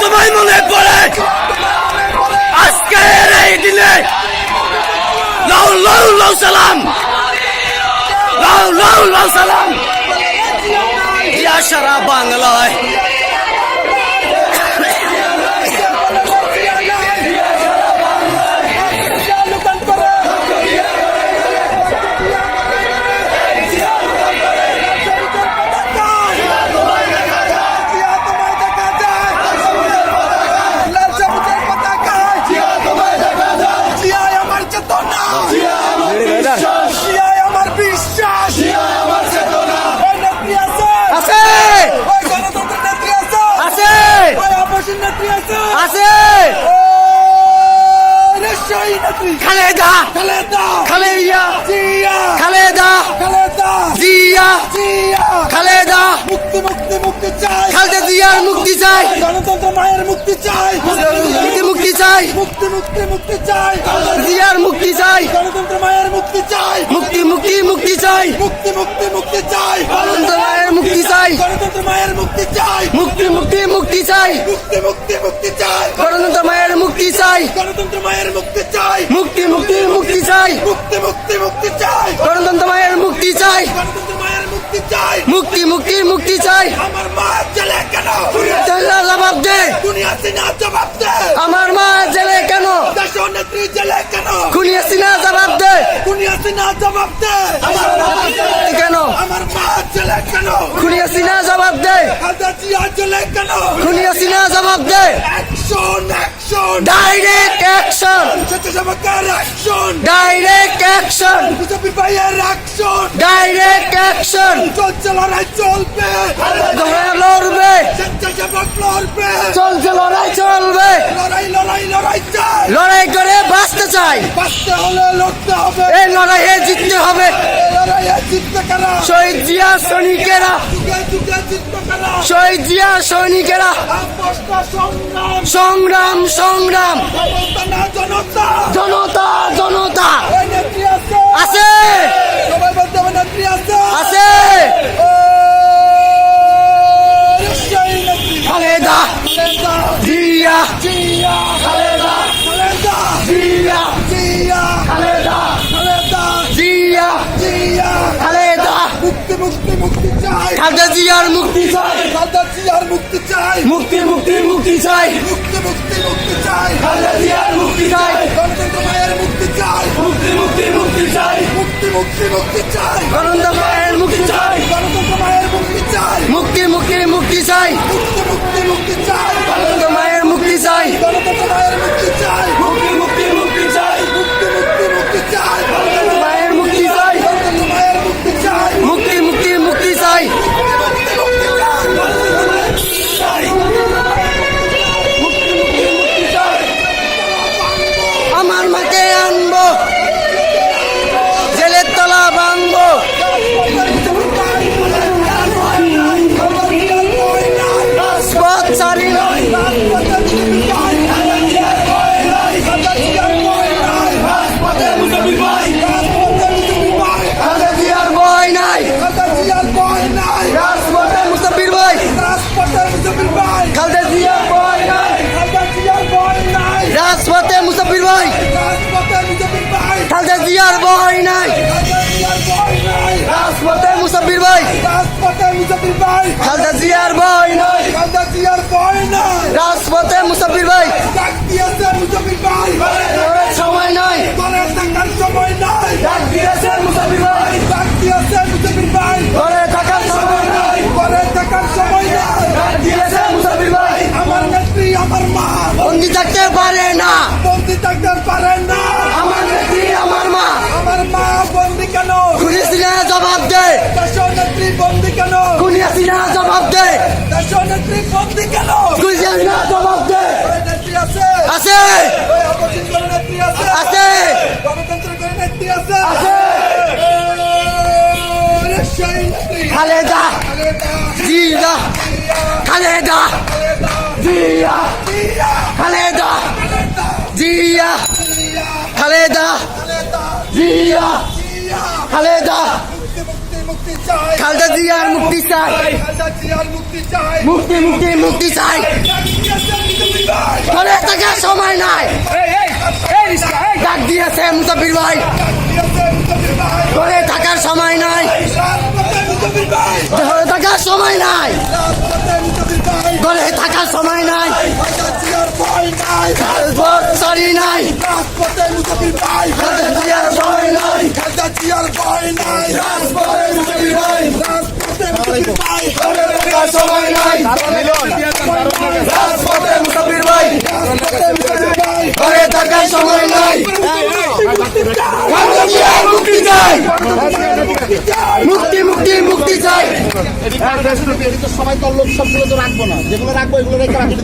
তোমায় মনে পড়ে? আজকের এই দিনে লাউ লাউ লাউ সালাম। লাউ লাউ লাউ সালাম। ইয়া সারা বাংলায় জিয়া খালেদা মুক্তি মুক্তি মুক্তি চাই খালেদা জিয়ার মুক্তি চাই গণতন্ত্র মায়ের মুক্তি চাই মুক্তি মুক্তি চাই মুক্তি মুক্তি মুক্তি চাই জিয়ার মুক্তি চাই গণতন্ত্র মায়ের মুক্তি চাই মুক্তি মুক্তি মুক্তি চাই মুক্তি মুক্তি মুক্তি চাই গণতন্ত্র মায়ের মুক্তি চাই গণতন্ত্র মায়ের মুক্তি চাই মুক্তি মুক্তি মুক্তি চাই মুক্তি মুক্তি মুক্তি চাই গণতন্ত্র মায়ের মুক্তি চাই গণতন্ত্র মায়ের মুক্তি চাই মুক্তি মুক্তি মুক্তি চাই মুক্তি মুক্তি মুক্তি চাই গণতন্ত্র মায়ের মুক্তি চাই মুক্তি মুক্তি চাই। আমার মা জেলে কেন? জবাব দে। দুনিয়া সিনা জবাব দে। আমার মা জেলে কেন? দেশ নেত্রী জেলে কেন? খুনি না জবাব দে। খুনিয়া সিনা জবাব দে। কেন? আমার মা জেলে কেন? খুনি না জবাব দে। খালদা জিয়া জেলে কেন? জবাব দে। অ্যাকশন অ্যাকশন ডাইরেক্ট অ্যাকশন স্বেচ্ছাসেবকের অ্যাকশন ডাইরেক্ট অ্যাকশন বিজেপি ভাইয়ের অ্যাকশন ডাইরেক্ট অ্যাকশন চলছে লড়াই চলবে! তোমরা লড়বে! স্বেচ্ছাসেবক লড়বে! চলছে লড়াই চলবে! লড়াই লড়াই লড়াই চাই! লড়াই করে বাঁচতে চাই! বাঁচতে হলে লড়তে হবে! এই লড়াইয়ে জিততে হবে! শহীদ জিয়া সৈনিকেরা শহীদ জিয়া সৈনিকেরা সংগ্রাম সংগ্রাম। জনতা জনতা। আছে। আছে। খালেদা। জিয়া। খালেদা জিয়া। জিয়া। খালেদা। জিয়া। জিয়া। খালেদা মুক্তি মুক্তি মুক্তি চাই খালেদা জিয়ার মুক্তি চাই খালেদা জিয়ার মুক্তি চাই মুক্তি মুক্তি মুক্তি চাই মুক্তি মুক্তি মুক্তি চাই খালেদা জিয়ার মুক্তি চাই গণতন্ত্র মায়ের মুক্তি চাই মুক্তি মুক্তি মুক্তি চাই মুক্তি মুক্তি মুক্তি চাই গণতন্ত্র মায়ের মুক্তি চাই গণতন্ত্র মায়ের মুক্তি চাই মুক্তি মুক্তি মুক্তি চাই মুক্তি মুক্তি মুক্তি চাই গণতন্ত্র মায়ের মুক্তি চাই গণতন্ত্র খালেদা জিয়ার ভয় নাই। রাজপথে মুসাফির ভাই। ওরে সময় নাই। সময় নাই। ডাক দিয়েছেন মুসাফির ভাই। ডাক দিয়েছে মুসাফির ভাই। ঘরে থাকার সময় নাই। থাকার সময় নাই। ডাক দিয়েছেন মুসাফির ভাই। আমার নেত্রী আমার মা। বন্দি থাকতে পারে না। নেত্রী কেন খুনি সিনা জবাব দে আছে আছে আছে গণতন্ত্র করে নেত্রী আছে আছে খালেদা জিয়া খালেদা জিয়া খালেদা জিয়া খালেদা জিয়া। খালেদা মুক্তি চাই। খালেদা জিয়ার মুক্তি চাই। খালেদা জিয়ার মুক্তি চাই। মুক্তি মুক্তি মুক্তি চাই। ঘরে থাকার সময় নাই। ডাক দিয়েছে মুসাফির ভাই। ঘরে থাকার সময় নাই। ঘরে থাকার সময় নাই। ঘরে থাকার সময় নাই। ভয় নাই সরি নাই। রাজপথে মুসাফির ভাই খালেদা জিয়ার সময় নাই। খালেদা জিয়ার ভয় নাই, রাজপথে মুসাফির ভাই, রাজপথে মুসাফির ভাই ঘরে থাকার সময় নাই। রাজপথে মুসাফির ভাই, রাজপথে মুসাফির ভাই, ঘরে থাকার সময় নাই। খালেদা জিয়ার মুক্তি চাই। মুক্তি মুক্তি মুক্তি চাই। সবাই তো লোক সবগুলো তো রাখব না। যেগুলো রাখব, এগুলো রেখে রাখি